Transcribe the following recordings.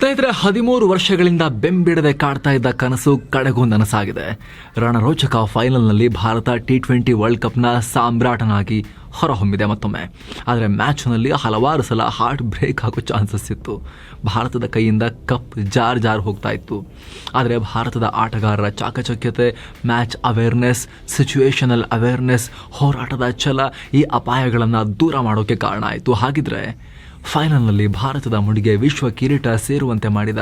ಸ್ನೇಹಿತರೆ, ಹದಿಮೂರು ವರ್ಷಗಳಿಂದ ಬೆಂಬಿಡದೆ ಕಾಡ್ತಾ ಇದ್ದ ಕನಸು ಕಡೆಗೂ ನನಸಾಗಿದೆ. ರಣರೋಚಕ ಫೈನಲ್ನಲ್ಲಿ ಭಾರತ ಟಿ ಟ್ವೆಂಟಿ ವರ್ಲ್ಡ್ ಕಪ್ನ ಸಾಮ್ರಾಟನಾಗಿ ಹೊರಹೊಮ್ಮಿದೆ ಮತ್ತೊಮ್ಮೆ. ಆದರೆ ಮ್ಯಾಚ್ನಲ್ಲಿ ಹಲವಾರು ಸಲ ಹಾರ್ಟ್ ಬ್ರೇಕ್ ಆಗೋ ಚಾನ್ಸಸ್ ಇತ್ತು. ಭಾರತದ ಕೈಯಿಂದ ಕಪ್ ಜಾರ್ ಜಾರ್ ಹೋಗ್ತಾ ಇತ್ತು. ಆದರೆ ಭಾರತದ ಆಟಗಾರರ ಚಾಕಚಕ್ಯತೆ ಮ್ಯಾಚ್ ಅವೇರ್ನೆಸ್ ಸಿಚುವೇಶನಲ್ ಅವೇರ್ನೆಸ್ ಹೋರಾಟದ ಛಲ ಈ ಅಪಾಯಗಳನ್ನು ದೂರ ಮಾಡೋಕ್ಕೆ ಕಾರಣ ಆಯಿತು. ಹಾಗಿದ್ರೆ ಫೈನಲ್ನಲ್ಲಿ ಭಾರತದ ಮುಡಿಗೆ ವಿಶ್ವ ಕಿರೀಟ ಸೇರುವಂತೆ ಮಾಡಿದ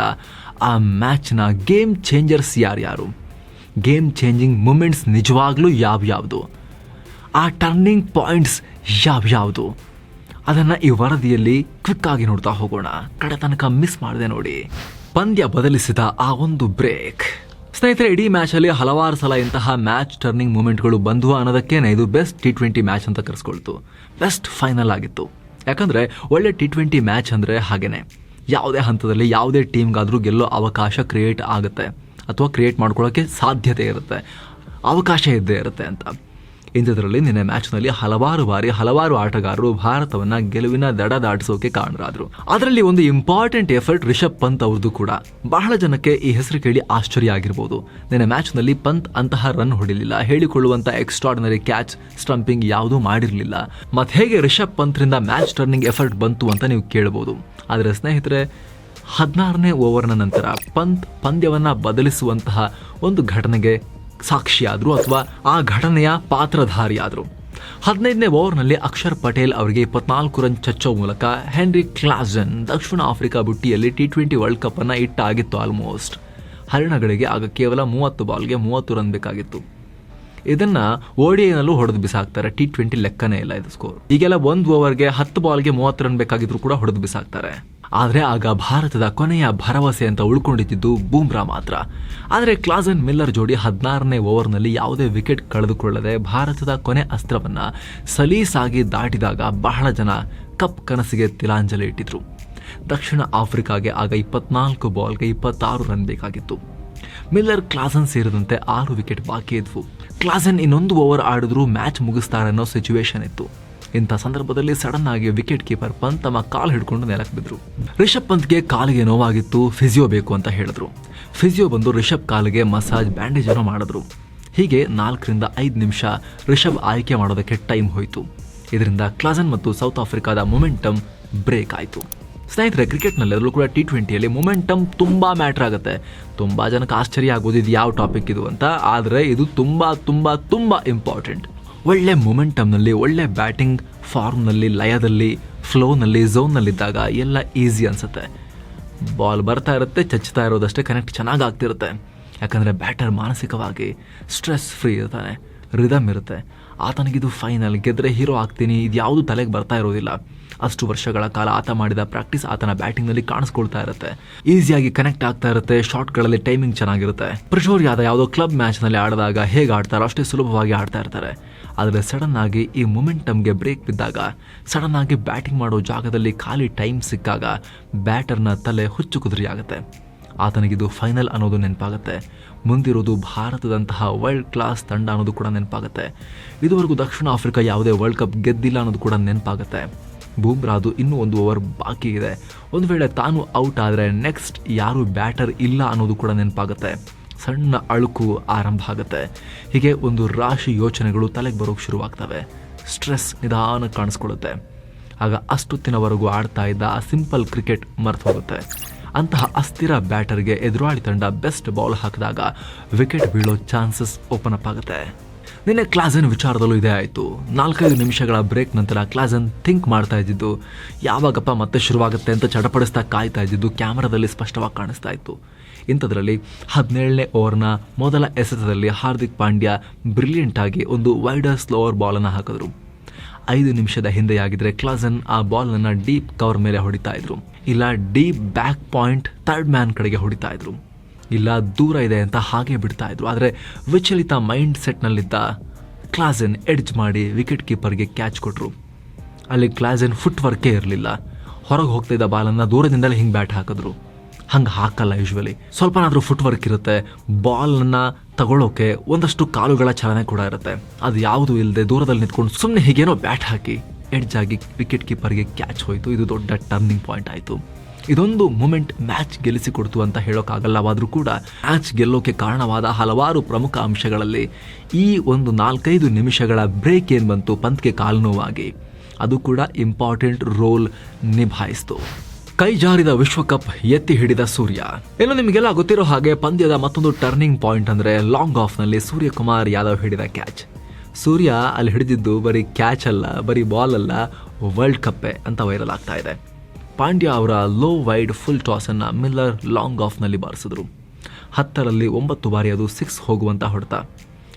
ಆ ಮ್ಯಾಚ್ನ ಗೇಮ್ ಚೇಂಜರ್ಸ್ ಯಾರ್ಯಾರು? ಗೇಮ್ ಚೇಂಜಿಂಗ್ ಮೂಮೆಂಟ್ಸ್ ನಿಜವಾಗ್ಲೂ ಯಾವ್ಯಾವುದು? ಆ ಟರ್ನಿಂಗ್ ಪಾಯಿಂಟ್ಸ್ ಯಾವ್ಯಾವುದು? ಅದನ್ನು ಈ ವರದಿಯಲ್ಲಿ ಕ್ವಿಕ್ ಆಗಿ ನೋಡ್ತಾ ಹೋಗೋಣ. ಕಡೆ ತನಕ ಮಿಸ್ ಮಾಡಿದೆ ನೋಡಿ. ಪಂದ್ಯ ಬದಲಿಸಿದ ಆ ಒಂದು ಬ್ರೇಕ್. ಸ್ನೇಹಿತರೆ, ಇಡೀ ಮ್ಯಾಚಲ್ಲಿ ಹಲವಾರು ಸಲ ಇಂತಹ ಮ್ಯಾಚ್ ಟರ್ನಿಂಗ್ ಮೂಮೆಂಟ್ಗಳು ಬಂದು ಅನ್ನೋದಕ್ಕೇನೆ ಇದು ಬೆಸ್ಟ್ ಟಿ ಟ್ವೆಂಟಿ ಮ್ಯಾಚ್ ಅಂತ ಕರೆಸ್ಕೊಳ್ತು. ಬೆಸ್ಟ್ ಫೈನಲ್ ಆಗಿತ್ತು. ಯಾಕಂದರೆ ಒಳ್ಳೆ ಟಿ ಟ್ವೆಂಟಿ ಮ್ಯಾಚ್ ಅಂದರೆ ಹಾಗೆಯೇ ಯಾವುದೇ ಹಂತದಲ್ಲಿ ಯಾವುದೇ ಟೀಮ್ಗಾದರೂ ಗೆಲ್ಲೋ ಅವಕಾಶ ಕ್ರಿಯೇಟ್ ಆಗುತ್ತೆ. ಅಥವಾ ಕ್ರಿಯೇಟ್ ಮಾಡ್ಕೊಳ್ಳೋಕ್ಕೆ ಸಾಧ್ಯತೆ ಇರುತ್ತೆ. ಅವಕಾಶ ಇದ್ದೇ ಇರುತ್ತೆ ಅಂತ. ಇಂಥದ್ರಲ್ಲಿ ನಿನ್ನೆ ಮ್ಯಾಚ್ನಲ್ಲಿ ಹಲವಾರು ಬಾರಿ ಹಲವಾರು ಆಟಗಾರರು ಭಾರತವನ್ನ ಗೆಲುವಿನ ದಡ ದಾಟಿಸೋಕೆ ಕಾರಣರಾದರು. ಅದರಲ್ಲಿ ಒಂದು ಇಂಪಾರ್ಟೆಂಟ್ ಎಫರ್ಟ್ ರಿಷಬ್ ಪಂತ್ ಅವ್ರದ್ದು ಕೂಡ. ಬಹಳ ಜನಕ್ಕೆ ಈ ಹೆಸರು ಕೇಳಿ ಆಶ್ಚರ್ಯ ಆಗಿರ್ಬೋದು. ನಿನ್ನೆ ಮ್ಯಾಚ್ನಲ್ಲಿ ಪಂತ್ ಅಂತಹ ರನ್ ಹೊಡಿಲಿಲ್ಲ. ಹೇಳಿಕೊಳ್ಳುವಂತ ಎಕ್ಸ್ಟ್ರಾರ್ಡಿನರಿ ಕ್ಯಾಚ್ ಸ್ಟಂಪಿಂಗ್ ಯಾವುದೂ ಮಾಡಿರಲಿಲ್ಲ. ಮತ್ತೆ ಹೇಗೆ ರಿಷಬ್ ಪಂತ್ರಿಂದ ಮ್ಯಾಚ್ ಟರ್ನಿಂಗ್ ಎಫರ್ಟ್ ಬಂತು ಅಂತ ನೀವು ಕೇಳಬಹುದು ಆದರೆ ಸ್ನೇಹಿತರೆ, ಹದಿನಾರನೇ ಓವರ್ನ ನಂತರ ಪಂತ್ ಪಂದ್ಯವನ್ನ ಬದಲಿಸುವಂತಹ ಒಂದು ಘಟನೆಗೆ ಸಾಕ್ಷಿಯಾದರು ಅಥವಾ ಆ ಘಟನೆಯ ಪಾತ್ರಧಾರಿಯಾದರು. ಹದಿನೈದನೇ ಓವರ್ನಲ್ಲಿ ಅಕ್ಷರ್ ಪಟೇಲ್ ಅವರಿಗೆ ಇಪ್ಪತ್ನಾಲ್ಕು ರನ್ ಚಚ್ಚೋ ಮೂಲಕ ಹೆನ್ರಿ ಕ್ಲಾಸನ್ ದಕ್ಷಿಣ ಆಫ್ರಿಕಾ ಬುಟ್ಟಿಯಲ್ಲಿ ಟಿ ಟ್ವೆಂಟಿ ವರ್ಲ್ಡ್ ಕಪ್ ಅನ್ನ ಇಟ್ಟಾಗಿತ್ತು ಆಲ್ಮೋಸ್ಟ್. ಹರಿಣಗಳಿಗೆ ಆಗ ಕೇವಲ ಮೂವತ್ತು ಬಾಲ್ಗೆ ಮೂವತ್ತು ರನ್ ಬೇಕಾಗಿತ್ತು. ಇದನ್ನ ಓಡಿನಲ್ಲೂ ಹೊಡೆದು ಬಿಸಾಕ್ತಾರೆ. ಟಿ ಟ್ವೆಂಟಿ ಲೆಕ್ಕನೇ ಇಲ್ಲ ಇದು ಸ್ಕೋರ್ ಈಗೆಲ್ಲ ಒಂದು ಓವರ್ಗೆ ಹತ್ತು ಬಾಲ್ಗೆ ಮೂವತ್ತು ರನ್ ಬೇಕಾಗಿದ್ರು ಕೂಡ ಹೊಡೆದು ಬಿಸಾಕ್ತಾರೆ. ಆದರೆ ಆಗ ಭಾರತದ ಕೊನೆಯ ಭರವಸೆ ಅಂತ ಉಳ್ಕೊಂಡಿದ್ದು ಬೂಮ್ರಾ ಮಾತ್ರ. ಆದರೆ ಕ್ಲಾಸನ್ ಮಿಲ್ಲರ್ ಜೋಡಿ ಹದಿನಾರನೇ ಓವರ್ನಲ್ಲಿ ಯಾವುದೇ ವಿಕೆಟ್ ಕಳೆದುಕೊಳ್ಳದೆ ಭಾರತದ ಕೊನೆ ಅಸ್ತ್ರವನ್ನ ಸಲೀಸಾಗಿ ದಾಟಿದಾಗ ಬಹಳ ಜನ ಕಪ್ ಕನಸಿಗೆ ತಿಲಾಂಜಲಿ ಇಟ್ಟಿದ್ರು. ದಕ್ಷಿಣ ಆಫ್ರಿಕಾಗೆ ಆಗ ಇಪ್ಪತ್ನಾಲ್ಕು ಬಾಲ್ಗೆ ಇಪ್ಪತ್ತಾರು ರನ್ ಬೇಕಾಗಿತ್ತು. ಮಿಲ್ಲರ್, ಕ್ಲಾಸನ್ ಸೇರಿದಂತೆ ಆರು ವಿಕೆಟ್ ಬಾಕಿ ಇದ್ವು. ಕ್ಲಾಸನ್ ಇನ್ನೊಂದು ಓವರ್ ಆಡಿದ್ರು ಮ್ಯಾಚ್ ಮುಗಿಸ್ತಾರೆ ಅನ್ನೋ ಸಿಚುವೇಶನ್ ಇತ್ತು. ಇಂಥ ಸಂದರ್ಭದಲ್ಲಿ ಸಡನ್ ಆಗಿ ವಿಕೆಟ್ ಕೀಪರ್ ಪಂತ್ ತಮ್ಮ ಕಾಲು ಹಿಡ್ಕೊಂಡು ನೆಲಕ್ಕೆ ಬಿದ್ರು. ರಿಷಬ್ ಪಂತ್ಗೆ ಕಾಲಿಗೆ ನೋವಾಗಿತ್ತು ಫಿಸಿಯೋ ಬೇಕು ಅಂತ ಹೇಳಿದ್ರು. ಫಿಸಿಯೋ ಬಂದು ರಿಷಬ್ ಕಾಲಿಗೆ ಮಸಾಜ್ ಬ್ಯಾಂಡೇಜ್ ಅನ್ನು ಮಾಡಿದ್ರು. ಹೀಗೆ ನಾಲ್ಕರಿಂದ ಐದು ನಿಮಿಷ ರಿಷಬ್ ಆಯ್ಕೆ ಮಾಡೋದಕ್ಕೆ ಟೈಮ್ ಹೋಯಿತು. ಇದರಿಂದ ಕ್ಲಾಸನ್ ಮತ್ತು ಸೌತ್ ಆಫ್ರಿಕಾದ ಮೊಮೆಂಟಮ್ ಬ್ರೇಕ್ ಆಯಿತು. ಸ್ನೇಹಿತರೆ ಕ್ರಿಕೆಟ್ನಲ್ಲಿ ಅದರಲ್ಲೂ ಕೂಡ ಟಿ ಟ್ವೆಂಟಿಯಲ್ಲಿ ಮೊಮೆಂಟಮ್ ತುಂಬ ಮ್ಯಾಟ್ರ್ ಆಗುತ್ತೆ. ತುಂಬ ಜನಕ್ಕೆ ಆಶ್ಚರ್ಯ ಆಗೋದು ಇದು ಯಾವ ಟಾಪಿಕ್ ಇದು ಅಂತ. ಆದರೆ ಇದು ತುಂಬ ತುಂಬ ತುಂಬ ಇಂಪಾರ್ಟೆಂಟ್ ಒಳ್ಳೆ ಮೊಮೆಂಟಮ್ನಲ್ಲಿ ಒಳ್ಳೆ ಬ್ಯಾಟಿಂಗ್ ಫಾರ್ಮ್ನಲ್ಲಿ ಲಯದಲ್ಲಿ ಫ್ಲೋನಲ್ಲಿ ಝೋನ್ನಲ್ಲಿದ್ದಾಗ ಎಲ್ಲ ಈಸಿ ಅನಿಸುತ್ತೆ. ಬಾಲ್ ಬರ್ತಾ ಇರುತ್ತೆ ಚಚ್ತಾ ಇರೋದಷ್ಟೇ ಕನೆಕ್ಟ್ ಚೆನ್ನಾಗಿ ಆಗ್ತಿರುತ್ತೆ. ಯಾಕಂದರೆ ಬ್ಯಾಟರ್ ಮಾನಸಿಕವಾಗಿ ಸ್ಟ್ರೆಸ್ ಫ್ರೀ ಇರ್ತಾನೆ ರಿದಮ್ ಇರುತ್ತೆ. ಆತನಿಗಿದು ಫೈನಲ್ ಗೆದ್ದರೆ ಹೀರೋ ಆಗ್ತೀನಿ ಇದು ಯಾವುದು ತಲೆಗೆ ಬರ್ತಾ ಇರೋದಿಲ್ಲ. ಅಷ್ಟು ವರ್ಷಗಳ ಕಾಲ ಆತ ಮಾಡಿದ ಪ್ರಾಕ್ಟೀಸ್ ಆತನ ಬ್ಯಾಟಿಂಗ್ನಲ್ಲಿ ಕಾಣಿಸ್ಕೊಳ್ತಾ ಇರುತ್ತೆ. ಈಸಿಯಾಗಿ ಕನೆಕ್ಟ್ ಆಗ್ತಾ ಇರುತ್ತೆ ಶಾಟ್ಗಳಲ್ಲಿ ಟೈಮಿಂಗ್ ಚೆನ್ನಾಗಿರುತ್ತೆ. ಪ್ರಶೋರ್ ಯಾದ ಯಾವುದೋ ಕ್ಲಬ್ ಮ್ಯಾಚ್ನಲ್ಲಿ ಆಡಿದಾಗ ಹೇಗೆ ಆಡ್ತಾರೋ ಅಷ್ಟೇ ಸುಲಭವಾಗಿ ಆಡ್ತಾ ಇರ್ತಾರೆ. ಆದರೆ ಸಡನ್ ಆಗಿ ಈ ಮೊಮೆಂಟಮ್ಗೆ ಬ್ರೇಕ್ ಬಿದ್ದಾಗ ಸಡನ್ ಆಗಿ ಬ್ಯಾಟಿಂಗ್ ಮಾಡೋ ಜಾಗದಲ್ಲಿ ಖಾಲಿ ಟೈಮ್ ಸಿಕ್ಕಾಗ ಬ್ಯಾಟರ್ನ ತಲೆ ಹುಚ್ಚು ಕುದುರಿ ಆಗುತ್ತೆ. ಆತನಿಗಿದು ಫೈನಲ್ ಅನ್ನೋದು ನೆನಪಾಗುತ್ತೆ. ಮುಂದಿರೋದು ಭಾರತದಂತಹ ವರ್ಲ್ಡ್ ಕ್ಲಾಸ್ ತಂಡ ಅನ್ನೋದು ಕೂಡ ನೆನಪಾಗುತ್ತೆ. ಇದುವರೆಗೂ ದಕ್ಷಿಣ ಆಫ್ರಿಕಾ ಯಾವುದೇ ವರ್ಲ್ಡ್ ಕಪ್ ಗೆದ್ದಿಲ್ಲ ಅನ್ನೋದು ಕೂಡ ನೆನಪಾಗುತ್ತೆ. ಬೂಮ್ರಾದು ಇನ್ನೂ ಒಂದು ಓವರ್ ಬಾಕಿ ಇದೆ. ಒಂದು ವೇಳೆ ತಾನು ಔಟ್ ಆದರೆ ನೆಕ್ಸ್ಟ್ ಯಾರು ಬ್ಯಾಟರ್ ಇಲ್ಲ ಅನ್ನೋದು ಕೂಡ ನೆನಪಾಗುತ್ತೆ. ಸಣ್ಣ ಅಳುಕು ಆರಂಭ ಆಗುತ್ತೆ. ಹೀಗೆ ಒಂದು ರಾಶಿ ಯೋಚನೆಗಳು ತಲೆಗೆ ಬರೋಕ್ಕೆ ಶುರುವಾಗ್ತವೆ. ಸ್ಟ್ರೆಸ್ ನಿಧಾನ ಕಾಣಿಸ್ಕೊಳ್ಳುತ್ತೆ. ಆಗ ಅಷ್ಟೊತ್ತಿನವರೆಗೂ ಆಡ್ತಾ ಇದ್ದ ಆ ಸಿಂಪಲ್ ಕ್ರಿಕೆಟ್ ಮರೆತು ಹೋಗುತ್ತೆ. ಅಂತಹ ಅಸ್ಥಿರ ಬ್ಯಾಟರ್ಗೆ ಎದುರಾಳಿ ತಂಡ ಬೆಸ್ಟ್ ಬಾಲ್ ಹಾಕಿದಾಗ ವಿಕೆಟ್ ಬೀಳೋ ಚಾನ್ಸಸ್ ಓಪನ್ ಅಪ್ ಆಗುತ್ತೆ. ನಿನ್ನೆ ಕ್ಲಾಸನ್ ವಿಚಾರದಲ್ಲೂ ಇದೇ ಆಯಿತು. ನಾಲ್ಕೈದು ನಿಮಿಷಗಳ ಬ್ರೇಕ್ ನಂತರ ಕ್ಲಾಸನ್ ಥಿಂಕ್ ಮಾಡ್ತಾ ಇದ್ದಿದ್ದು, ಯಾವಾಗಪ್ಪ ಮತ್ತೆ ಶುರುವಾಗುತ್ತೆ ಅಂತ ಚಡಪಡಿಸ್ತಾ ಕಾಯ್ತಾ ಇದ್ದಿದ್ದು ಕ್ಯಾಮರಾದಲ್ಲಿ ಸ್ಪಷ್ಟವಾಗಿ ಕಾಣಿಸ್ತಾ ಇತ್ತು. ಇಂಥದ್ರಲ್ಲಿ ಹದಿನೇಳನೇ ಓವರ್ನ ಮೊದಲ ಎಸೆತದಲ್ಲಿ ಹಾರ್ದಿಕ್ ಪಾಂಡ್ಯ ಬ್ರಿಲಿಯಂಟ್ ಆಗಿ ಒಂದು ವೈಡರ್ ಸ್ಲೋವರ್ ಬಾಲನ್ನು ಹಾಕಿದ್ರು. ಐದು ನಿಮಿಷದ ಹಿಂದೆಯಾಗಿದ್ರೆ ಕ್ಲಾಸನ್ ಆ ಬಾಲನ್ನು ಡೀಪ್ ಕವರ್ ಮೇಲೆ ಹೊಡಿತಾ ಇದ್ರು. ಇಲ್ಲ, deep back point third man ಕಡೆಗೆ ಹೊಡಿತಾ ಇದ್ರು. ಇಲ್ಲ, ದೂರ ಇದೆ ಅಂತ ಹಾಗೆ ಬಿಡ್ತಾ ಇದ್ರು. ಆದರೆ ವಿಚಲಿತ ಮೈಂಡ್ ಸೆಟ್ನಲ್ಲಿದ್ದ ಕ್ಲಾಸನ್ ಎಡ್ಜ್ ಮಾಡಿ ವಿಕೆಟ್ ಕೀಪರ್ಗೆ ಕ್ಯಾಚ್ ಕೊಟ್ಟರು ಅಲ್ಲಿ ಕ್ಲಾಸನ್ ಫುಟ್ ವರ್ಕೇ ಇರಲಿಲ್ಲ. ಹೊರಗೆ ಹೋಗ್ತಿದ್ದ ಬಾಲನ್ನು ದೂರದಿಂದಲೇ ಹಿಂಗೆ ಬ್ಯಾಟ್ ಹಾಕಿದ್ರು. ಹಂಗೆ ಹಾಕಲ್ಲ ಯೂಶ್ವಲಿ. ಸ್ವಲ್ಪನಾದರೂ ಫುಟ್ ವರ್ಕ್ ಇರುತ್ತೆ. ಬಾಲನ್ನು ತಗೊಳ್ಳೋಕೆ ಒಂದಷ್ಟು ಕಾಲುಗಳ ಚಲನೆ ಕೂಡ ಇರುತ್ತೆ. ಅದು ಯಾವುದು ಇಲ್ಲದೆ ದೂರದಲ್ಲಿ ನಿಂತ್ಕೊಂಡು ಸುಮ್ಮನೆ ಹೀಗೇನೋ ಬ್ಯಾಟ್ ಹಾಕಿ ಎಡ್ಜ್ ಆಗಿ ವಿಕೆಟ್ ಕೀಪರ್ಗೆ ಕ್ಯಾಚ್ ಹೋಯಿತು. ಇದು ದೊಡ್ಡ ಟರ್ನಿಂಗ್ ಪಾಯಿಂಟ್ ಆಯಿತು. ಇದೊಂದು ಮೂಮೆಂಟ್ ಮ್ಯಾಚ್ ಗೆಲ್ಲಿಸಿಕೊಡ್ತು ಅಂತ ಹೇಳೋಕ್ಕಾಗಲ್ಲವಾದರೂ ಕೂಡ ಮ್ಯಾಚ್ ಗೆಲ್ಲೋಕೆ ಕಾರಣವಾದ ಹಲವಾರು ಪ್ರಮುಖ ಅಂಶಗಳಲ್ಲಿ ಈ ಒಂದು ನಾಲ್ಕೈದು ನಿಮಿಷಗಳ ಬ್ರೇಕ್ ಏನು ಬಂತು ಪಂತ್ಗೆ ಕಾಲು ನೋವಾಗಿ? ಅದು ಕೂಡ ಇಂಪಾರ್ಟೆಂಟ್ ರೋಲ್ ನಿಭಾಯಿಸ್ತು. ಕೈ ಜಾರಿದ ವಿಶ್ವಕಪ್ ಎತ್ತಿ ಹಿಡಿದ ಸೂರ್ಯ. ಇನ್ನು ನಿಮಗೆಲ್ಲ ಗೊತ್ತಿರೋ ಹಾಗೆ ಪಂದ್ಯದ ಮತ್ತೊಂದು ಟರ್ನಿಂಗ್ ಪಾಯಿಂಟ್ ಅಂದರೆ ಲಾಂಗ್ ಆಫ್ನಲ್ಲಿ ಸೂರ್ಯಕುಮಾರ್ ಯಾದವ್ ಹಿಡಿದ ಕ್ಯಾಚ್ ಸೂರ್ಯ ಅಲ್ಲಿ ಹಿಡಿದಿದ್ದು ಬರೀ ಕ್ಯಾಚ್ ಅಲ್ಲ, ಬರೀ ಬಾಲ್ ಅಲ್ಲ ವರ್ಲ್ಡ್ ಕಪ್ಪೆ ಅಂತ ವೈರಲ್ ಆಗ್ತಾ ಇದೆ. ಪಾಂಡ್ಯ ಅವರ ಲೋ ವೈಡ್ ಫುಲ್ ಟಾಸನ್ನು ಮಿಲ್ಲರ್ ಲಾಂಗ್ ಆಫ್ನಲ್ಲಿ ಬಾರಿಸಿದರು. ಹತ್ತರಲ್ಲಿ ಒಂಬತ್ತು ಬಾರಿ ಅದು ಸಿಕ್ಸ್ ಹೋಗುವಂತ ಹೊಡೆತ.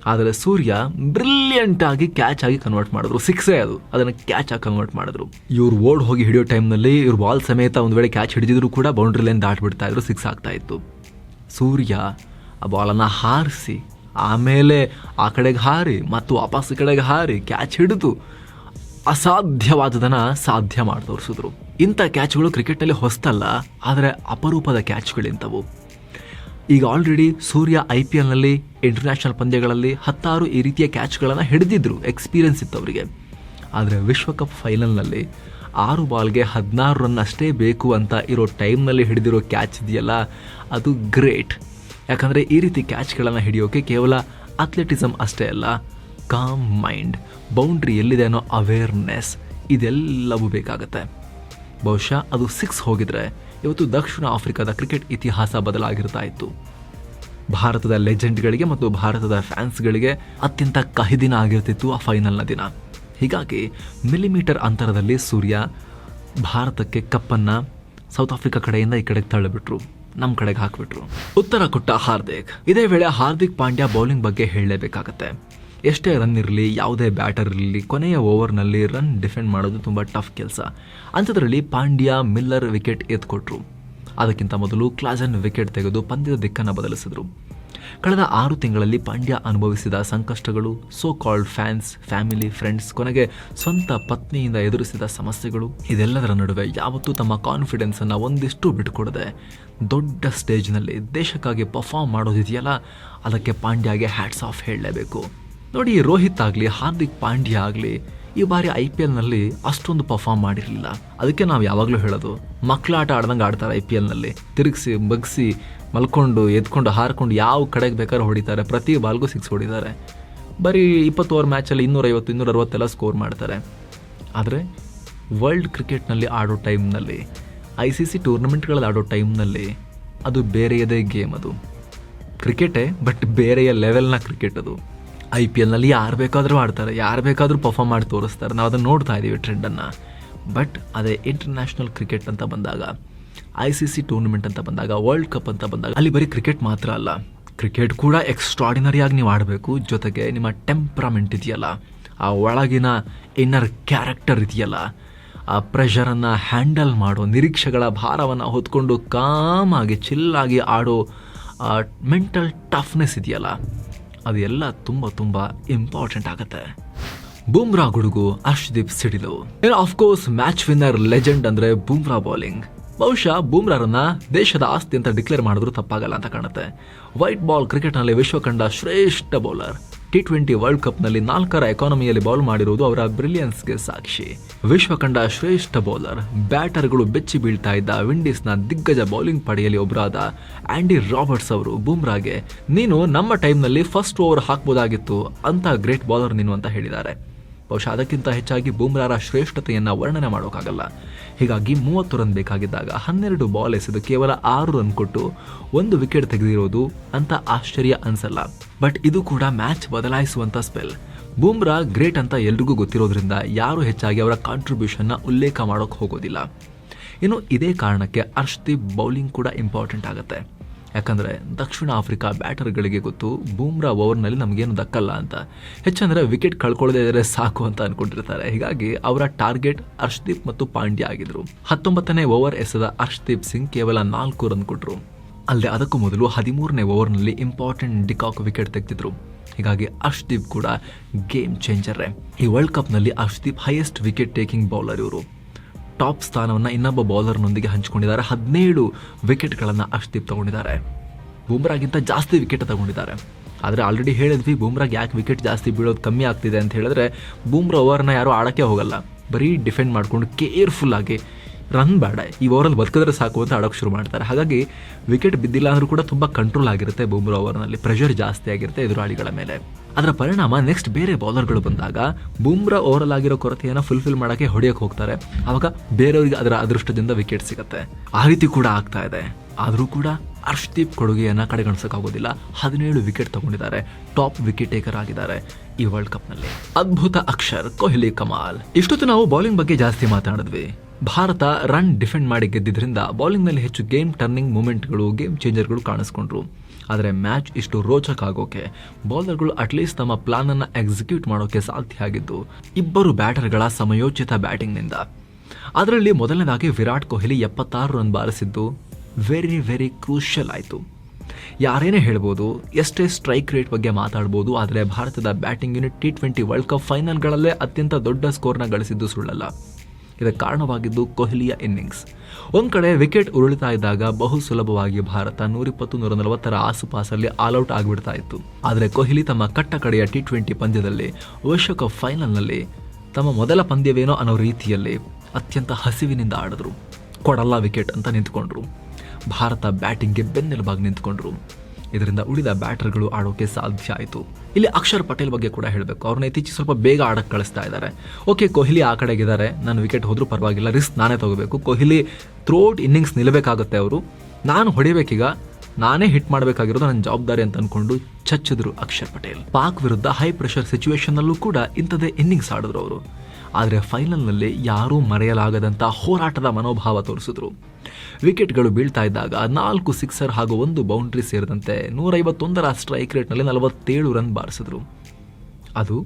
ಆದರೆ ಸೂರ್ಯ ಬ್ರಿಲಿಯಂಟ್ ಆಗಿ ಕ್ಯಾಚ್ ಆಗಿ ಕನ್ವರ್ಟ್ ಮಾಡಿದ್ರು. ಸಿಕ್ಸೇ ಅದು. ಅದನ್ನು ಕ್ಯಾಚ್ ಆಗಿ ಕನ್ವರ್ಟ್ ಮಾಡಿದ್ರು. ಇವ್ರು ಓಡ್ ಹೋಗಿ ಹಿಡಿಯೋ ಟೈಮ್ನಲ್ಲಿ ಇವ್ರು ಬಾಲ್ ಸಮೇತ ಒಂದು ವೇಳೆ ಕ್ಯಾಚ್ ಹಿಡಿದಿದ್ರು ಕೂಡ ಬೌಂಡ್ರಿ ಲೈನ್ ದಾಟ್ಬಿಡ್ತಾ ಇದ್ರು. ಸಿಕ್ಸ್ ಆಗ್ತಾ ಇತ್ತು. ಸೂರ್ಯ ಆ ಬಾಲನ್ನು ಹಾರಿಸಿ, ಆಮೇಲೆ ಆ ಕಡೆಗೆ ಹಾರಿ, ಮತ್ತು ವಾಪಸ್ ಕಡೆಗೆ ಹಾರಿ ಕ್ಯಾಚ್ ಹಿಡಿದು ಅಸಾಧ್ಯವಾದದನ್ನು ಸಾಧ್ಯ ಮಾಡಿ ತೋರಿಸಿದ್ರು ಇಂಥ ಕ್ಯಾಚ್ಗಳು ಕ್ರಿಕೆಟ್ನಲ್ಲಿ ಹೊಸ್ತಲ್ಲ, ಆದರೆ ಅಪರೂಪದ ಕ್ಯಾಚ್ಗಳಿಂಥವು ಈಗ ಆಲ್ರೆಡಿ ಸೂರ್ಯ ಐ ಪಿ ಎಲ್ನಲ್ಲಿ ಇಂಟರ್ನ್ಯಾಷನಲ್ ಪಂದ್ಯಗಳಲ್ಲಿ ಹತ್ತಾರು ಈ ರೀತಿಯ ಕ್ಯಾಚ್ಗಳನ್ನು ಹಿಡಿದಿದ್ರು ಎಕ್ಸ್ಪೀರಿಯನ್ಸ್ ಇತ್ತು ಅವರಿಗೆ ಆದರೆ ವಿಶ್ವಕಪ್ ಫೈನಲ್ನಲ್ಲಿ ಆರು ಬಾಲ್ಗೆ ಹದಿನಾರು ರನ್ ಅಷ್ಟೇ ಬೇಕು ಅಂತ ಇರೋ ಟೈಮ್ನಲ್ಲಿ ಹಿಡಿದಿರೋ ಕ್ಯಾಚ್ ಇದೆಯಲ್ಲ, ಅದು ಗ್ರೇಟ್ ಯಾಕಂದರೆ ಈ ರೀತಿ ಕ್ಯಾಚ್ಗಳನ್ನು ಹಿಡಿಯೋಕೆ ಕೇವಲ ಅಥ್ಲೆಟಿಸಮ್ ಅಷ್ಟೇ ಅಲ್ಲ ಕಾಮ್ ಮೈಂಡ್ ಬೌಂಡ್ರಿ ಎಲ್ಲಿದೆ ಅನ್ನೋ ಅವೇರ್ನೆಸ್ ಇದೆಲ್ಲವೂ ಬೇಕಾಗತ್ತೆ. ಬಹುಶಃ ಅದು ಸಿಕ್ಸ್ ಹೋಗಿದ್ರೆ ಇವತ್ತು ದಕ್ಷಿಣ ಆಫ್ರಿಕಾದ ಕ್ರಿಕೆಟ್ ಇತಿಹಾಸ ಬದಲಾಗಿರ್ತಾ ಇತ್ತು ಭಾರತದ ಲೆಜೆಂಡ್ಗಳಿಗೆ ಮತ್ತು ಭಾರತದ ಫ್ಯಾನ್ಸ್ಗಳಿಗೆ ಅತ್ಯಂತ ಕಹಿ ದಿನ ಆಗಿರ್ತಿತ್ತು ಆ ಫೈನಲ್ನ ದಿನ. ಹೀಗಾಗಿ ಮಿಲಿಮೀಟರ್ ಅಂತರದಲ್ಲಿ ಸೂರ್ಯ ಭಾರತಕ್ಕೆ ಕಪ್ಪನ್ನು ಸೌತ್ ಆಫ್ರಿಕಾ ಕಡೆಯಿಂದ ಈ ಕಡೆಗೆ ತಳ್ಳಿಬಿಟ್ರು. ನಮ್ಮ ಕಡೆಗೆ ಹಾಕಿಬಿಟ್ರು. ಉತ್ತರ ಕೊಟ್ಟ ಹಾರ್ದಿಕ್. ಇದೇ ವೇಳೆ ಹಾರ್ದಿಕ್ ಪಾಂಡ್ಯ ಬೌಲಿಂಗ್ ಬಗ್ಗೆ ಹೇಳಲೇಬೇಕಾಗತ್ತೆ. ಎಷ್ಟೇ ರನ್ ಇರಲಿ, ಯಾವುದೇ ಬ್ಯಾಟರ್ ಇರಲಿ, ಕೊನೆಯ ಓವರ್ನಲ್ಲಿ ರನ್ ಡಿಫೆಂಡ್ ಮಾಡೋದು ತುಂಬ ಟಫ್ ಕೆಲಸ. ಅಂಥದ್ರಲ್ಲಿ ಪಾಂಡ್ಯ, ಮಿಲ್ಲರ್ ವಿಕೆಟ್ ಎತ್ಕೊಟ್ರು. ಅದಕ್ಕಿಂತ ಮೊದಲು ಕ್ಲಾಜನ್ ವಿಕೆಟ್ ತೆಗೆದು ಪಂದ್ಯದ ದಿಕ್ಕನ್ನು ಬದಲಿಸಿದರು. ಕಳೆದ ಆರು ತಿಂಗಳಲ್ಲಿ ಪಾಂಡ್ಯ ಅನುಭವಿಸಿದ ಸಂಕಷ್ಟಗಳು so called fans family friends ಕೊನೆಗೆ ಸ್ವಂತ ಪತ್ನಿಯಿಂದ ಎದುರಿಸಿದ ಸಮಸ್ಯೆಗಳು, ಇದೆಲ್ಲದರ ನಡುವೆ ಯಾವತ್ತೂ ತಮ್ಮ ಕಾನ್ಫಿಡೆನ್ಸನ್ನು ಒಂದಿಷ್ಟು ಬಿಟ್ಟುಕೊಡದೆ ದೊಡ್ಡ ಸ್ಟೇಜ್ನಲ್ಲಿ ದೇಶಕ್ಕಾಗಿ ಪರ್ಫಾರ್ಮ್ ಮಾಡೋದಿದೆಯಲ್ಲ, ಅದಕ್ಕೆ ಪಾಂಡ್ಯಗೆ ಹ್ಯಾಟ್ಸ್ ಆಫ್ ಹೇಳಲೇಬೇಕು. ನೋಡಿ, ರೋಹಿತ್ ಆಗಲಿ, ಹಾರ್ದಿಕ್ ಪಾಂಡ್ಯ ಆಗಲಿ, ಈ ಬಾರಿ ಐ ಪಿ ಎಲ್ನಲ್ಲಿ ಅಷ್ಟೊಂದು ಪರ್ಫಾರ್ಮ್ ಮಾಡಿರಲಿಲ್ಲ. ಅದಕ್ಕೆ ನಾವು ಯಾವಾಗಲೂ ಹೇಳೋದು ಮಕ್ಕಳಾಟ ಆಡ್ದಂಗೆ ಆಡ್ತಾರೆ ಐ ಪಿ ಎಲ್ನಲ್ಲಿ ತಿರುಗಿಸಿ, ಬಗ್ಸಿ, ಮಲ್ಕೊಂಡು, ಎದ್ಕೊಂಡು, ಹಾರ್ಕೊಂಡು ಯಾವ ಕಡೆಗೆ ಬೇಕಾದ್ರೆ ಹೊಡಿತಾರೆ. ಪ್ರತಿ ಬಾಲ್ಗೂ ಸಿಕ್ಸ್ ಹೊಡಿತಾರೆ. ಬರೀ ಇಪ್ಪತ್ತು ಓವರ್ ಮ್ಯಾಚಲ್ಲಿ ಇನ್ನೂರೈವತ್ತು ಇನ್ನೂರ ಅರವತ್ತೆಲ್ಲ ಸ್ಕೋರ್ ಮಾಡ್ತಾರೆ. ಆದರೆ ವರ್ಲ್ಡ್ ಕ್ರಿಕೆಟ್ನಲ್ಲಿ ಆಡೋ ಟೈಮ್ನಲ್ಲಿ ಐ ಸಿ ಸಿ ಟೂರ್ನಮೆಂಟ್ಗಳಲ್ಲಿ ಆಡೋ ಟೈಮ್ನಲ್ಲಿ ಅದು ಬೇರೆಯದೇ ಗೇಮ್ ಅದು. ಕ್ರಿಕೆಟೇ ಬಟ್ ಬೇರೆಯ ಲೆವೆಲ್ನ ಕ್ರಿಕೆಟ್ ಅದು. ಐ ಪಿ ಎಲ್ನಲ್ಲಿ ಯಾರು ಬೇಕಾದರೂ ಆಡ್ತಾರೆ, ಯಾರು ಬೇಕಾದರೂ ಪರ್ಫಾರ್ಮ್ ಮಾಡಿ ತೋರಿಸ್ತಾರೆ. ನಾವು ಅದನ್ನು ನೋಡ್ತಾ ಇದ್ದೀವಿ ಟ್ರೆಂಡನ್ನು ಬಟ್ ಅದೇ ಇಂಟರ್ನ್ಯಾಷನಲ್ ಕ್ರಿಕೆಟ್ ಅಂತ ಬಂದಾಗ ಐ ಸಿ ಸಿ ಟೂರ್ನಮೆಂಟ್ ಅಂತ ಬಂದಾಗ ವರ್ಲ್ಡ್ ಕಪ್ ಅಂತ ಬಂದಾಗ, ಅಲ್ಲಿ ಬರೀ ಕ್ರಿಕೆಟ್ ಮಾತ್ರ ಅಲ್ಲ. ಕ್ರಿಕೆಟ್ ಕೂಡ ಎಕ್ಸ್ಟ್ರಾಡಿನರಿಯಾಗಿ ನೀವು ಆಡಬೇಕು. ಜೊತೆಗೆ ನಿಮ್ಮ ಟೆಂಪ್ರಮೆಂಟ್ ಇದೆಯಲ್ಲ. ಆ ಒಳಗಿನ ಇನ್ನರ್ ಕ್ಯಾರೆಕ್ಟರ್ ಇದೆಯಲ್ಲ. ಆ ಪ್ರೆಷರನ್ನು ಹ್ಯಾಂಡಲ್ ಮಾಡೋ, ನಿರೀಕ್ಷೆಗಳ ಭಾರವನ್ನು ಹೊತ್ಕೊಂಡು ಕಾಮಾಗಿ ಚಿಲ್ಲಾಗಿ ಆಡೋ ಮೆಂಟಲ್ ಟಫ್ನೆಸ್ ಇದೆಯಲ್ಲ. ಅದೆಲ್ಲ ತುಂಬ ತುಂಬ ಇಂಪಾರ್ಟೆಂಟ್ ಆಗುತ್ತೆ. ಬೂಮ್ರಾ ಗುಡುಗು ಅರ್ಶ್ದೀಪ್ ಸಿಡಿಲು. ಆಫ್ಕೋರ್ಸ್ ಮ್ಯಾಚ್ ವಿನ್ನರ್ ಲೆಜೆಂಡ್ ಅಂದ್ರೆ ಬೂಮ್ರಾ ಬೌಲಿಂಗ್ ಬಹುಶಃ ಬೂಮ್ರಾರನ್ನ ದೇಶದ ಆಸ್ತಿ ಅಂತ ಡಿಕ್ಲೇರ್ ಮಾಡಿದ್ರು ತಪ್ಪಾಗಲ್ಲ ಅಂತ ಕಾಣುತ್ತೆ. ವೈಟ್ ಬಾಲ್ ಕ್ರಿಕೆಟ್ನಲ್ಲಿ ವಿಶ್ವ ಕಂಡ ಶ್ರೇಷ್ಠ ಬೌಲರ್. ಟಿ ಟ್ವೆಂಟಿ ವರ್ಲ್ಡ್ ಕಪ್ನಲ್ಲಿ ನಾಲ್ಕರ ಎಕಾನಮಿಯಲ್ಲಿ ಬೌಲ್ ಮಾಡಿರುವುದು ಅವರ ಬ್ರಿಲಿಯನ್ಸ್ಗೆ ಸಾಕ್ಷಿ. ವಿಶ್ವ ಕಂಡ ಶ್ರೇಷ್ಠ ಬೌಲರ್. ಬ್ಯಾಟರ್ಗಳು ಬೆಚ್ಚಿ ಬೀಳ್ತಾ ಇದ್ದ ವಿಂಡೀಸ್ನ ದಿಗ್ಗಜ ಬೌಲಿಂಗ್ ಪಡೆಯಲ್ಲಿ ಒಬ್ಬರಾದ ಆ್ಯಂಡಿ ರಾಬರ್ಟ್ಸ್ ಅವರು ಬೂಮ್ರಾಗೆ, ನೀನು ನಮ್ಮ ಟೈಮ್ನಲ್ಲಿ ಫಸ್ಟ್ ಓವರ್ ಹಾಕ್ಬೋದಾಗಿತ್ತು, ಅಂತ ಗ್ರೇಟ್ ಬೌಲರ್ ನೀನು ಅಂತ ಹೇಳಿದ್ದಾರೆ. ಬಹುಶಃ ಅದಕ್ಕಿಂತ ಹೆಚ್ಚಾಗಿ ಬೂಮ್ರಾರ ಶ್ರೇಷ್ಠತೆಯನ್ನು ವರ್ಣನೆ ಮಾಡೋಕ್ಕಾಗಲ್ಲ ಹೀಗಾಗಿ ಮೂವತ್ತು ರನ್ ಬೇಕಾಗಿದ್ದಾಗ ಹನ್ನೆರಡು ಬಾಲ್ ಎಸೆದು ಕೇವಲ ಆರು ರನ್ ಕೊಟ್ಟು ಒಂದು ವಿಕೆಟ್ ತೆಗೆದಿರೋದು ಅಂತ ಆಶ್ಚರ್ಯ ಅನ್ಸಲ್ಲ. ಬಟ್ ಇದು ಕೂಡ ಮ್ಯಾಚ್ ಬದಲಾಯಿಸುವಂತ ಸ್ಪೆಲ್. ಬೂಮ್ರಾ ಗ್ರೇಟ್ ಅಂತ ಎಲ್ರಿಗೂ ಗೊತ್ತಿರೋದ್ರಿಂದ ಯಾರು ಹೆಚ್ಚಾಗಿ ಅವರ ಕಾಂಟ್ರಿಬ್ಯೂಷನ್ನ ಉಲ್ಲೇಖ ಮಾಡೋಕೆ ಹೋಗೋದಿಲ್ಲ. ಇನ್ನು ಇದೇ ಕಾರಣಕ್ಕೆ ಅರ್ಷದೀಪ್ ಬೌಲಿಂಗ್ ಕೂಡ ಇಂಪಾರ್ಟೆಂಟ್ ಆಗುತ್ತೆ. ಯಾಕಂದರೆ ದಕ್ಷಿಣ ಆಫ್ರಿಕಾ ಬ್ಯಾಟರ್ಗಳಿಗೆ ಗೊತ್ತು ಬೂಮ್ರಾ ಓವರ್ನಲ್ಲಿ ನಮಗೇನು ದಕ್ಕಲ್ಲ ಅಂತ. ಹೆಚ್ಚಂದರೆ ವಿಕೆಟ್ ಕಳ್ಕೊಳ್ಳದೇ ಇದ್ದರೆ ಸಾಕು ಅಂತ ಅಂದ್ಕೊಂಡಿರ್ತಾರೆ ಹೀಗಾಗಿ ಅವರ ಟಾರ್ಗೆಟ್ ಅರ್ಷದೀಪ್ ಮತ್ತು ಪಾಂಡ್ಯ ಆಗಿದ್ರು. ಹತ್ತೊಂಬತ್ತನೇ ಓವರ್ ಎಸೆದ ಅರ್ಷದೀಪ್ ಸಿಂಗ್ ಕೇವಲ ನಾಲ್ಕು ರನ್ ಕೊಟ್ಟರು ಅಲ್ಲದೆ ಅದಕ್ಕೂ ಮೊದಲು ಹದಿಮೂರನೇ ಓವರ್ನಲ್ಲಿ ಇಂಪಾರ್ಟೆಂಟ್ ಡಿಕಾಕ್ ವಿಕೆಟ್ ತೆಗೆದಿದ್ರು. ಹೀಗಾಗಿ ಅರ್ಷ್ದೀಪ್ ಕೂಡ ಗೇಮ್ ಚೇಂಜರೇ ಈ world ಕಪ್ನಲ್ಲಿ Arshdeep highest wicket taking bowler ಇವರು. ಟಾಪ್ ಸ್ಥಾನವನ್ನು ಇನ್ನೊಬ್ಬ ಬೌಲರ್ನೊಂದಿಗೆ ಹಂಚಿಕೊಂಡಿದ್ದಾರೆ. ಹದಿನೇಳು ವಿಕೆಟ್ಗಳನ್ನು ಅಷ್ಟೀಪ್ ತಗೊಂಡಿದ್ದಾರೆ. ಬೂಮ್ರಾಗಿಂತ ಜಾಸ್ತಿ ವಿಕೆಟ್ ತಗೊಂಡಿದ್ದಾರೆ. ಆದರೆ ಆಲ್ರೆಡಿ ಹೇಳಿದ್ವಿ, ಬೂಮ್ರಾಗೆ ಯಾಕೆ ವಿಕೆಟ್ ಜಾಸ್ತಿ ಬೀಳೋದು ಕಮ್ಮಿ ಆಗ್ತಿದೆ ಅಂತ ಹೇಳಿದ್ರೆ, ಬೂಮ್ರಾ ಓವರ್ನ ಯಾರೂ ಆಡೋಕ್ಕೆ ಹೋಗಲ್ಲ. ಬರೀ ಡಿಫೆಂಡ್ ಮಾಡಿಕೊಂಡು ಕೇರ್ಫುಲ್ ಆಗಿ ರನ್ ಬೇಡ ಈ ಓವರಲ್ಲಿ ಬದುಕಿದ್ರೆ ಸಾಕು ಅಂತ ಆಡೋಕೆ ಶುರು ಮಾಡ್ತಾರೆ. ಹಾಗಾಗಿ ವಿಕೆಟ್ ಬಿದ್ದಿಲ್ಲ ಅಂದರೂ ಕೂಡ ತುಂಬ ಕಂಟ್ರೋಲ್ ಆಗಿರುತ್ತೆ ಬೂಮ್ರ ಓವರ್ನಲ್ಲಿ ಪ್ರೆಷರ್ ಜಾಸ್ತಿ ಆಗಿರುತ್ತೆ ಎದುರಾಳಿಗಳ ಮೇಲೆ. ಅದರ ಪರಿಣಾಮ ನೆಕ್ಸ್ಟ್ ಬೇರೆ ಬೌಲರ್ಗಳು ಬಂದಾಗ ಬೂಮ್ರಾ ಓವರಲ್ ಆಗಿರೋ ಕೊರತೆಯನ್ನು ಫುಲ್ಫಿಲ್ ಮಾಡೋಕ್ಕೆ ಹೊಡೆಯೋಕೆ ಹೋಗ್ತಾರೆ. ಆವಾಗ ಬೇರೆಯವರಿಗೆ ಅದರ ಅದೃಷ್ಟದಿಂದ ವಿಕೆಟ್ ಸಿಗುತ್ತೆ. ಆ ರೀತಿ ಕೂಡ ಆಗ್ತಾ ಇದೆ. ಆದರೂ ಕೂಡ ಅರ್ಷದೀಪ್ ಕೊಡುಗೆಯನ್ನು ಕಡೆಗಣಿಸೋಕ್ಕಾಗೋದಿಲ್ಲ. ಹದಿನೇಳು ವಿಕೆಟ್ ತಗೊಂಡಿದ್ದಾರೆ. ಟಾಪ್ ವಿಕೆಟ್ ಟೇಕರ್ ಆಗಿದ್ದಾರೆ ಈ ವರ್ಲ್ಡ್ ಕಪ್ನಲ್ಲಿ ಅದ್ಭುತ ಅಕ್ಷರ್, ಕೊಹ್ಲಿ, ಕಮಾಲ್. ಇಷ್ಟೊತ್ತು ನಾವು ಬೌಲಿಂಗ್ ಬಗ್ಗೆ ಜಾಸ್ತಿ ಮಾತಾಡಿದ್ವಿ. ಭಾರತ ರನ್ ಡಿಫೆಂಡ್ ಮಾಡಿ ಗೆದ್ದಿದ್ದರಿಂದ ಬೌಲಿಂಗ್ನಲ್ಲಿ ಹೆಚ್ಚು ಗೇಮ್ ಟರ್ನಿಂಗ್ ಮೂಮೆಂಟ್ಗಳು, ಗೇಮ್ ಚೇಂಜರ್ಗಳು ಕಾಣಿಸ್ಕೊಂಡ್ರು. ಆದರೆ ಮ್ಯಾಚ್ ಇಷ್ಟು ರೋಚಕ ಆಗೋಕೆ, ಬೌಲರ್ಗಳು ಅಟ್ಲೀಸ್ಟ್ ತಮ್ಮ ಪ್ಲಾನ್ ಅನ್ನ ಎಕ್ಸಿಕ್ಯೂಟ್ ಮಾಡೋಕೆ ಸಾಧ್ಯ ಆಗಿದ್ದು, ಇಬ್ಬರು ಬ್ಯಾಟರ್ಗಳ ಸಮಯೋಚಿತ ಬ್ಯಾಟಿಂಗ್ನಿಂದ. ಅದರಲ್ಲಿ ಮೊದಲನೇದಾಗಿ ವಿರಾಟ್ ಕೊಹ್ಲಿ ಎಪ್ಪತ್ತಾರು ರನ್ ಬಾರಿಸಿದ್ದು ವೆರಿ ವೆರಿ ಕ್ರೂಷಿಯಲ್ ಆಯಿತು. ಯಾರೇನೇ ಹೇಳ್ಬೋದು, ಎಷ್ಟೇ ಸ್ಟ್ರೈಕ್ ರೇಟ್ ಬಗ್ಗೆ ಮಾತಾಡ್ಬೋದು, ಆದರೆ ಭಾರತದ batting unit T twenty world cup ಫೈನಲ್ಗಳಲ್ಲೇ ಅತ್ಯಂತ ದೊಡ್ಡ ಸ್ಕೋರ್ನ ಗಳಿಸಿದ್ದು ಸುಳ್ಳಲ್ಲ. ಇದಕ್ಕೆ ಕಾರಣವಾಗಿದ್ದು ಕೊಹ್ಲಿಯ ಇನ್ನಿಂಗ್ಸ್ ಒಂದು ಕಡೆ ವಿಕೆಟ್ ಉರುಳಿತಾ ಇದ್ದಾಗ ಬಹು ಸುಲಭವಾಗಿ ಭಾರತ ನೂರಿಪ್ಪತ್ತು ನೂರ ನಲವತ್ತರ ಆಸುಪಾಸಲ್ಲಿ ಆಲ್ಔಟ್ ಆಗಿಬಿಡ್ತಾ ಇತ್ತು. ಆದರೆ ಕೊಹ್ಲಿ ತಮ್ಮ ಕಟ್ಟ ಕಡೆಯ ಟಿ ಟ್ವೆಂಟಿ ಪಂದ್ಯದಲ್ಲಿ ವಿಶ್ವಕಪ್ ಫೈನಲ್ನಲ್ಲಿ ತಮ್ಮ ಮೊದಲ ಪಂದ್ಯವೇನೋ ಅನ್ನೋ ರೀತಿಯಲ್ಲಿ ಅತ್ಯಂತ ಹಸಿವಿನಿಂದ ಆಡಿದ್ರು. ಕೊಡಲ್ಲ ವಿಕೆಟ್ ಅಂತ ನಿಂತ್ಕೊಂಡ್ರು. ಭಾರತ ಬ್ಯಾಟಿಂಗ್ಗೆ ಬೆನ್ನೆಲುಬಾಗಿ ನಿಂತ್ಕೊಂಡ್ರು. ಇದರಿಂದ ಉಳಿದ ಬ್ಯಾಟರ್ಗಳು ಆಡೋಕೆ ಸಾಧ್ಯ ಆಯಿತು. ಇಲ್ಲಿ ಅಕ್ಷರ್ ಪಟೇಲ್ ಬಗ್ಗೆ ಕೂಡ ಹೇಳಬೇಕು. ಅವ್ರನ್ನ ಇತ್ತೀಚೆಗೆ ಸ್ವಲ್ಪ ಬೇಗ ಆಡಕ್ಕೆ ಕಳಿಸ್ತಾ ಇದ್ದಾರೆ. ಓಕೆ ಕೊಹ್ಲಿ ಆ ಕಡೆಗಿದ್ದಾರೆ ನಾನು ವಿಕೆಟ್ ಹೋದರೂ ಪರವಾಗಿಲ್ಲ ರಿಸ್ಕ್ ನಾನೇ ತಗೋಬೇಕು. ಕೊಹ್ಲಿ ಥ್ರೋಟ್ ಇನ್ನಿಂಗ್ಸ್ ನಿಲ್ಲಬೇಕಾಗುತ್ತೆ ಅವರು. ನಾನು ಹೊಡಿಬೇಕೀಗ, ನಾನೇ ಹಿಟ್ ಮಾಡಬೇಕಾಗಿರೋದು ನನ್ನ ಜವಾಬ್ದಾರಿ ಅಂತ ಅನ್ಕೊಂಡು ಚಚ್ಚಿದ್ರು ಅಕ್ಷರ್ ಪಟೇಲ್. ಪಾಕ್ ವಿರುದ್ಧ ಹೈ ಪ್ರೆಷರ್ ಸಿಚುವೇಶನ್ನಲ್ಲೂ ಕೂಡ ಇಂಥದೇ ಇನ್ನಿಂಗ್ಸ್ ಆಡಿದ್ರು ಅವರು. ಆದರೆ ಫೈನಲ್ನಲ್ಲಿ ಯಾರೂ ಮರೆಯಲಾಗದಂಥ ಹೋರಾಟದ ಮನೋಭಾವ ತೋರಿಸಿದ್ರು. ವಿಕೆಟ್ಗಳು ಬೀಳ್ತಾ ಇದ್ದಾಗ ನಾಲ್ಕು ಸಿಕ್ಸರ್ ಹಾಗೂ ಒಂದು ಬೌಂಡ್ರಿ ಸೇರಿದಂತೆ ನೂರೈವತ್ತೊಂದರ ಸ್ಟ್ರೈಕ್ ರೇಟ್ನಲ್ಲಿ ನಲವತ್ತೇಳು ರನ್ ಬಾರಿಸಿದ್ರು. ಅದು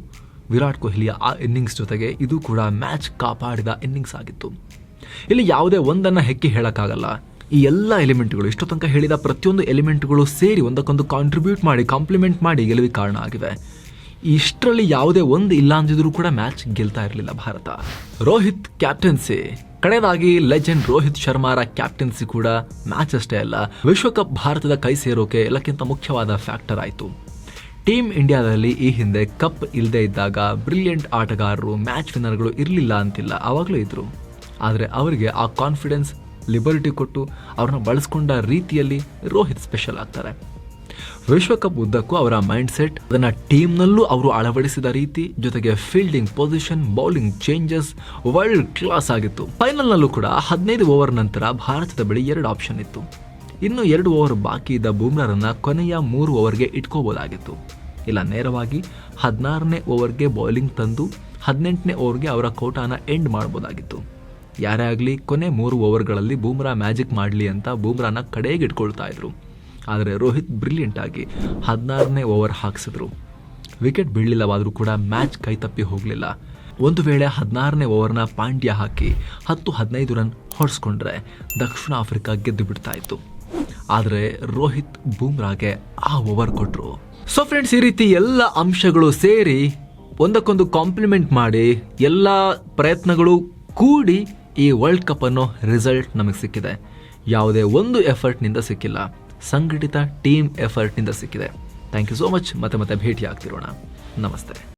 ವಿರಾಟ್ ಕೊಹ್ಲಿಯ ಆ ಇನ್ನಿಂಗ್ಸ್ ಜೊತೆಗೆ ಇದು ಕೂಡ ಮ್ಯಾಚ್ ಕಾಪಾಡಿದ ಇನ್ನಿಂಗ್ಸ್ ಆಗಿತ್ತು. ಇಲ್ಲಿ ಯಾವುದೇ ಒಂದನ್ನು ಹೆಕ್ಕಿ ಹೇಳೋಕ್ಕಾಗಲ್ಲ. ಈ ಎಲ್ಲ ಎಲಿಮೆಂಟ್ಗಳು, ಇಷ್ಟು ತನಕ ಹೇಳಿದ ಪ್ರತಿಯೊಂದು ಎಲಿಮೆಂಟ್ಗಳು ಸೇರಿ ಒಂದಕ್ಕೊಂದು ಕಾಂಟ್ರಿಬ್ಯೂಟ್ ಮಾಡಿ ಕಾಂಪ್ಲಿಮೆಂಟ್ ಮಾಡಿ ಗೆಲುವಿಗೆ ಕಾರಣ ಆಗಿವೆ. ಇಷ್ಟರಲ್ಲಿ ಯಾವುದೇ ಒಂದು ಇಲ್ಲ ಅಂದಿದ್ರು ಕೂಡ ಮ್ಯಾಚ್ ಗೆಲ್ತಾ ಇರಲಿಲ್ಲ ಭಾರತ. ರೋಹಿತ್ ಕ್ಯಾಪ್ಟನ್ಸಿ ಕಡೆಯದಾಗಿ ಲೆಜೆಂಡ್ ರೋಹಿತ್ ಶರ್ಮಾರ ಕ್ಯಾಪ್ಟನ್ಸಿ ಕೂಡ ಮ್ಯಾಚ್ ಅಷ್ಟೇ ಅಲ್ಲ ವಿಶ್ವಕಪ್ ಭಾರತದ ಕೈ ಸೇರೋಕೆ ಎಲ್ಲಕ್ಕಿಂತ ಮುಖ್ಯವಾದ ಫ್ಯಾಕ್ಟರ್ ಆಯಿತು. ಟೀಮ್ ಇಂಡಿಯಾದಲ್ಲಿ ಈ ಹಿಂದೆ ಕಪ್ ಇಲ್ಲದೆ ಇದ್ದಾಗ ಬ್ರಿಲಿಯಂಟ್ ಆಟಗಾರರು ಮ್ಯಾಚ್ ವಿನ್ನರ್ಗಳು ಇರಲಿಲ್ಲ ಅಂತಿಲ್ಲ ಆವಾಗಲೂ ಇದ್ರು. ಆದರೆ ಅವರಿಗೆ ಆ ಕಾನ್ಫಿಡೆನ್ಸ್ ಲಿಬರ್ಟಿ ಕೊಟ್ಟು ಅವ್ರನ್ನ ಬಳಸ್ಕೊಂಡ ರೀತಿಯಲ್ಲಿ ರೋಹಿತ್ ಸ್ಪೆಷಲ್ ಆಗ್ತಾರೆ. ವಿಶ್ವಕಪ್ ಉದ್ದಕ್ಕೂ ಅವರ ಮೈಂಡ್ ಸೆಟ್ ಅದನ್ನ ಟೀಮ್ನಲ್ಲೂ ಅವರು ಅಳವಡಿಸಿದ ರೀತಿ, ಜೊತೆಗೆ fielding position bowling changes world class ಆಗಿತ್ತು. ಫೈನಲ್ನಲ್ಲೂ ಕೂಡ ಹದಿನೈದು ಓವರ್ ನಂತರ ಭಾರತದ ಬಳಿ ಎರಡು ಆಪ್ಷನ್ ಇತ್ತು. ಇನ್ನು ಎರಡು ಓವರ್ ಬಾಕಿ ಇದ್ದ ಬೂಮ್ರಾರನ್ನ ಕೊನೆಯ ಮೂರು ಓವರ್ಗೆ ಇಟ್ಕೋಬೋದಾಗಿತ್ತು. ಇಲ್ಲ, ನೇರವಾಗಿ ಹದಿನಾರನೇ ಓವರ್ಗೆ ಬೌಲಿಂಗ್ ತಂದು ಹದಿನೆಂಟನೇ ಓವರ್ಗೆ ಅವರ ಕೋಟಾನ ಎಂಡ್ ಮಾಡ್ಬೋದಾಗಿತ್ತು. ಯಾರೇ ಆಗಲಿ ಕೊನೆ ಮೂರು ಓವರ್ಗಳಲ್ಲಿ ಬೂಮ್ರಾ ಮ್ಯಾಜಿಕ್ ಮಾಡಲಿ ಅಂತ ಬೂಮ್ರಾನ ಕಡೆಗೆ ಇಟ್ಕೊಳ್ತಾ ಇದ್ರು. ಆದರೆ ರೋಹಿತ್ ಬ್ರಿಲಿಯಂಟ್ ಆಗಿ ಹದಿನಾರನೇ ಓವರ್ ಹಾಕ್ಸಿದ್ರು. ವಿಕೆಟ್ ಬೀಳಲಿಲ್ಲವಾದರೂ ಕೂಡ ಮ್ಯಾಚ್ ಕೈತಪ್ಪಿ ಹೋಗಲಿಲ್ಲ. ಒಂದು ವೇಳೆ ಹದಿನಾರನೇ ಓವರ್ನ ಪಾಂಡ್ಯ ಹಾಕಿ ಹತ್ತು ಹದಿನೈದು ರನ್ ಹೊಡೆಸ್ಕೊಂಡ್ರೆ ದಕ್ಷಿಣ ಆಫ್ರಿಕಾ ಗೆದ್ದು ಬಿಡ್ತಾ ಇತ್ತು. ಆದರೆ ರೋಹಿತ್ ಬೂಮ್ರಾಗೆ ಆ ಓವರ್ ಕೊಟ್ಟರು ಸೊ ಫ್ರೆಂಡ್ಸ್ ಈ ರೀತಿ ಎಲ್ಲ ಅಂಶಗಳು ಸೇರಿ ಒಂದಕ್ಕೊಂದು ಕಾಂಪ್ಲಿಮೆಂಟ್ ಮಾಡಿ, ಎಲ್ಲ ಪ್ರಯತ್ನಗಳು ಕೂಡಿ ಈ ವರ್ಲ್ಡ್ ಕಪ್ ಅನ್ನೋ ರಿಸಲ್ಟ್ ನಮಗೆ ಸಿಕ್ಕಿದೆ. ಯಾವುದೇ ಒಂದು ಎಫರ್ಟ್ನಿಂದ ಸಿಕ್ಕಿಲ್ಲ. ಸಂಘಟಿತ ಟೀಮ್ ಎಫರ್ಟ್ನಿಂದ ಸಿಕ್ಕಿದೆ. ಥ್ಯಾಂಕ್ ಯು ಸೋ ಮಚ್ ಮತ್ತೆ ಮತ್ತೆ ಭೇಟಿ ಆಗ್ತಿರೋಣ ನಮಸ್ತೆ.